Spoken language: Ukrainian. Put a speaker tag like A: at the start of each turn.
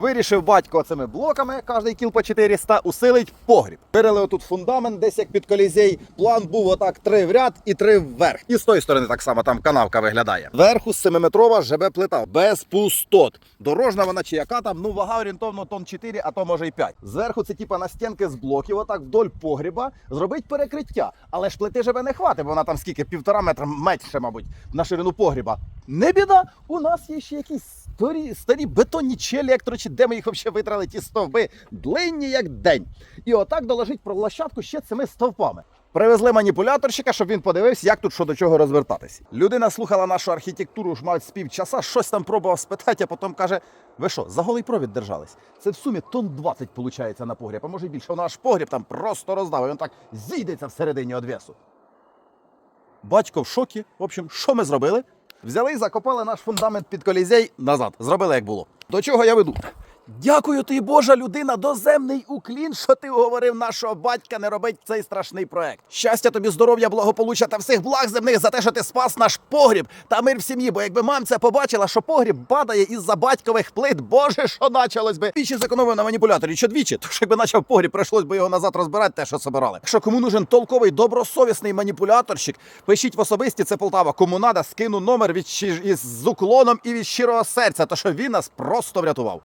A: Вирішив батько цими блоками, кожний кіл по 400, усилить погріб. Вирили отут фундамент, десь як під колізей. План був отак три в ряд і три вверх. І з тої сторони так само там канавка виглядає. Вверху 7-метрова ЖБ плита без пустот. Дорожна вона чи яка там, ну вага орієнтовно тонн 4, а то може й 5. Зверху це типа на стінки з блоків, отак вдоль погріба, зробить перекриття. Але ж плити ЖБ не хватить, бо вона там скільки півтора метра менше, мабуть, на ширину погріба. Не біда, у нас є ще якісь старі, старі бетонні чи електрочі, де ми їх взагалі витрали ті стовби, длинні як день. І отак доложить про площадку ще цими стовпами. Привезли маніпуляторщика, щоб він подивився, як тут що до чого розвертатися. Людина слухала нашу архітектуру ж мать з півчаса, щось там пробував спитати, а потім каже: ви що, за голий провід держались? Це в сумі тонн 20 виходить на погріб, а може й більше. Вона аж погріб там просто роздав, і він так зійдеться всередині одвесу. Батько в шокі. В общем, що ми зробили? Взяли закопали наш фундамент під колізей назад. Зробили як було. До чого я веду? Дякую тобі, Божа людина, доземний уклін, що ти уговорив нашого батька не робить цей страшний проект. Щастя тобі, здоров'я, благополуччя та всіх благ земних за те, що ти спас наш погріб та мир в сім'ї. Бо якби мамця побачила, що погріб падає із-за батькових плит, боже, що началось би. Двічі зекономив на маніпуляторі, що двічі, то ж якби почав погріб, прийшлось би його назад розбирати, те, що собирали. Якщо кому нужен толковий добросовісний маніпуляторщик, пишіть в особисті, це Полтава. Кому надо, скину номер від із з уклоном і від щирого серця, то що він нас просто врятував.